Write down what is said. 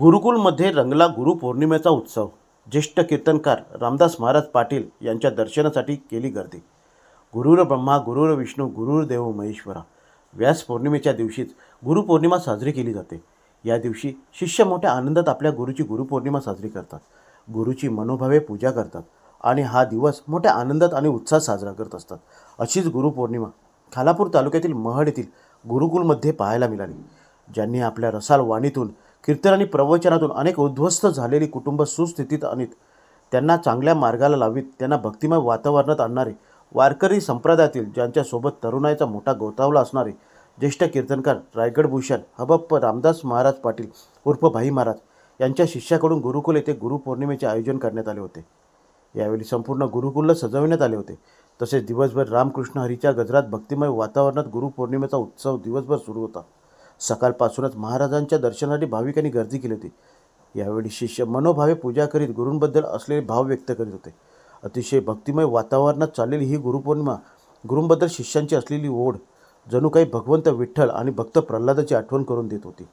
गुरुकुलमध्ये रंगला गुरुपौर्णिमेचा उत्सव. ज्येष्ठ कीर्तनकार रामदास महाराज पाटील यांच्या दर्शनासाठी केली गर्दी. गुरुर ब्रह्मा गुरुर विष्णू गुरुर देव महेश्वरा. व्यास पौर्णिमेच्या दिवशीच गुरुपौर्णिमा साजरी केली जाते. या दिवशी शिष्य मोठ्या आनंदात आपल्या गुरुची गुरुपौर्णिमा साजरी करतात. गुरुची मनोभावे पूजा करतात आणि हा दिवस मोठ्या आनंदात आणि उत्साहात साजरा करत असतात. अशीच गुरुपौर्णिमा खालापूर तालुक्यातील महड येथील गुरुकुलमध्ये पाहायला मिळाली. ज्यांनी आपल्या रसाल वाणीतून कीर्तन आणि प्रवचनातून अनेक उद्ध्वस्त झालेली कुटुंब सुस्थितीत आणीत त्यांना चांगल्या मार्गाला लावीत त्यांना भक्तिमय वातावरणात आणणारे वारकरी संप्रदायातील ज्यांच्यासोबत तरुणाईचा मोठा गोतावला असणारे ज्येष्ठ कीर्तनकार रायगड भूषण हबप्प रामदास महाराज पाटील उर्फ भाई महाराज यांच्या शिष्याकडून गुरुकुल येथे गुरुपौर्णिमेचे आयोजन करण्यात आले होते. यावेळी संपूर्ण गुरुकुलला सजविण्यात आले होते. तसेच दिवसभर रामकृष्ण हरीच्या गजरात भक्तिमय वातावरणात गुरुपौर्णिमेचा उत्सव दिवसभर सुरू होता. सकाळपासूनच महाराजांच्या दर्शनासाठी भाविकांनी गर्दी केली होती. यावेळी शिष्य मनोभावे पूजा करीत गुरूंबद्दल असलेले भाव व्यक्त करीत होते. अतिशय भक्तिमय वातावरणात चाललेली ही गुरुपौर्णिमा गुरूंबद्दल शिष्यांची असलेली ओढ जणू काही भगवंत विठ्ठल आणि भक्त प्रल्हादाची आठवण करून देत होती.